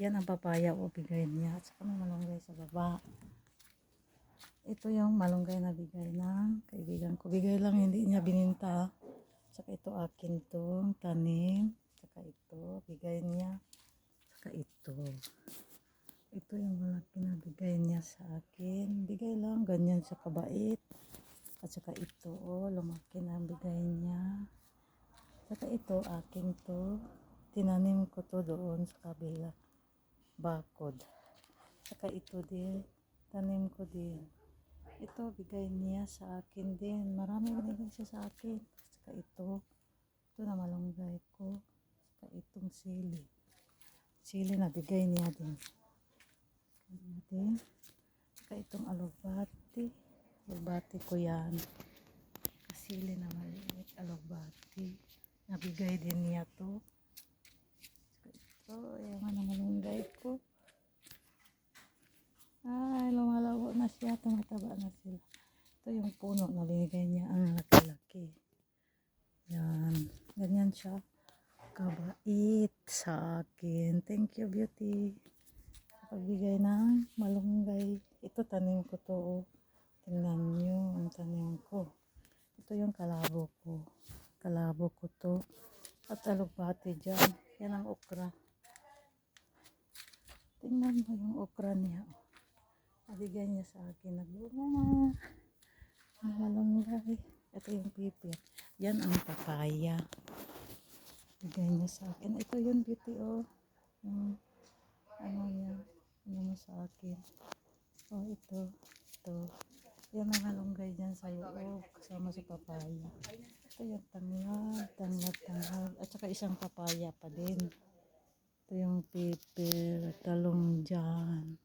Yan ang papaya o bigay niya. At saka may malunggay sa baba. Ito yung malunggay na bigay ng kaibigan ko. Bigay lang, hindi niya bininta. Saka ito akin to, tanim. Saka ito, bigay niya. Saka ito. Ito yung malaki na bigay niya sa akin. Bigay lang, ganyan siya kabait. At saka ito, oh, lumaki na ang bigay niya. Saka ito, akin to. Tinanim ko to doon sa kabila. Bakod. Saka ito din, tanim ko din. Ito, bigay niya sa akin din. Marami binigay siya sa akin. Saka ito, ito na malunggay ko. Saka itong sili. Sili na bigay niya din. Din. Saka itong alugbati. Alugbati ko yan. Sili na maliit. Alugbati. Nabigay din niya to. Saka ito, yung ano malunggay ko. Ay, siya. Tumataba na sila. Ito yung puno na binigay niya. Ang laki-laki. Yan. Ganyan siya. Kabait sa akin. Thank you, beauty. Pagbigay ng malunggay. Ito, tanim ko to. oh. Tingnan nyo ang tanim ko. Ito yung kalabo ko. Kalabo ko to. At alugbati dyan. Yan ang okra. Tingnan mo yung okra niya. oh. Nabigay niya sa akin. Nagbunga na. Ang malunggay. Ito yung pipit. Yan ang papaya. Bigay niya sa akin. Ito yung beauty oh. Yung ano niya. Ano mo sa akin. Oh, ito. Ito. Yan ang malunggay dyan sa loob. Kasama sa papaya. Ito yung tanglad. Tanglad, tanglad. At saka isang papaya pa din. Ito yung paper. Talong dyan.